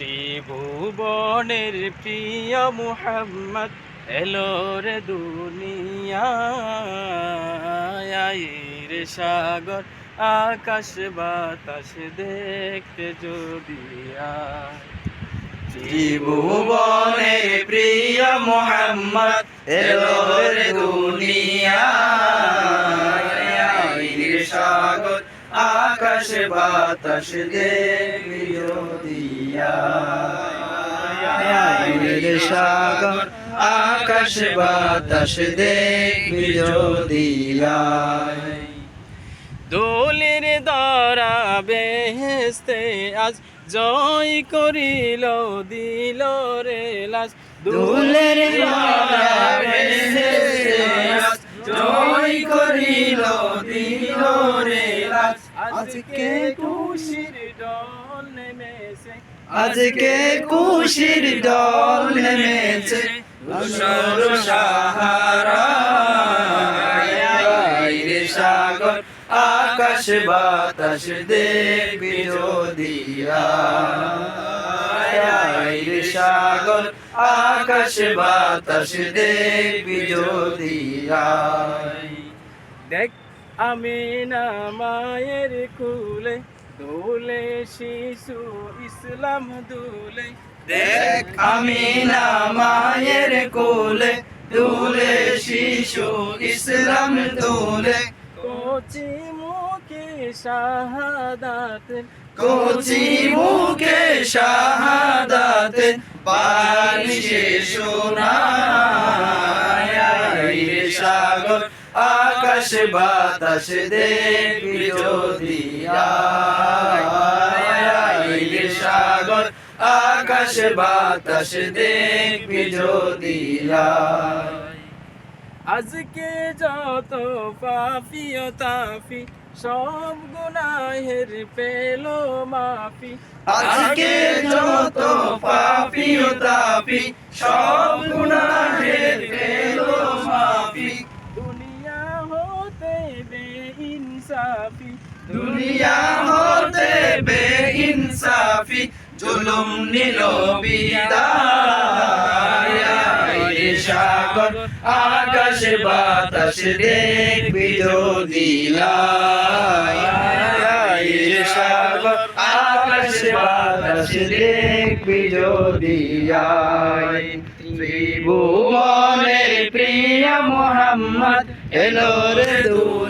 ত্রিভুবনের প্রিয় মুহাম্মদ, এলো রে দুনিয়ায় রে সাগর, আকাশ বাতাস দেখতে যদি। ত্রিভুবনের প্রিয় মোহাম্মদ, এলো রে দুনিয়ায় সাগর আকাশ বাতাস দিয়া। সাগর আকাশ বাতাস দেবী দিয়া। দোলের দ্বারা বেহেস্তে আজ জয় করিল, দিল রে লাজ দুলের জয় করিল, দিল আজকে খুশির ডল নেমেছে। আজকে কুশির দল নেমেছে। ধূসর সাহারা রে সাগর আকাশ বাতাস দেখবি দিয়া রে সাগর আকাশ বাতাস দেখবি দিয়া দেখ আমি না মায়ের কুলে দোলে শিশু ইসলাম দুলে। দেখ আমি না মায়ের কোলে দুলে শিশু ইসলাম দুলে। কোচি মুখে শাহাদাত কোচি মুখে শাহাদাতে পানি সে আকাশ বাতাস দেখবি যদি সাগর আকাশ বাতাস দেখবি যদি আজকে যত পাপি ও তাফি সব গুনাহের পেল মাফি। আজকে যত পাপি ও তাপি সব গুনাহের ইনসাফি। দুনিয়া হতে বে ইনসাফি। জুলুম নিল সাগর, আকাশ, বাতাস দেখবি যদি সাগর, আকাশ, বাতাস দেখবি যদি ত্রিভুবনের প্রিয় মোহাম্মদ এলো রে দুনিয়া।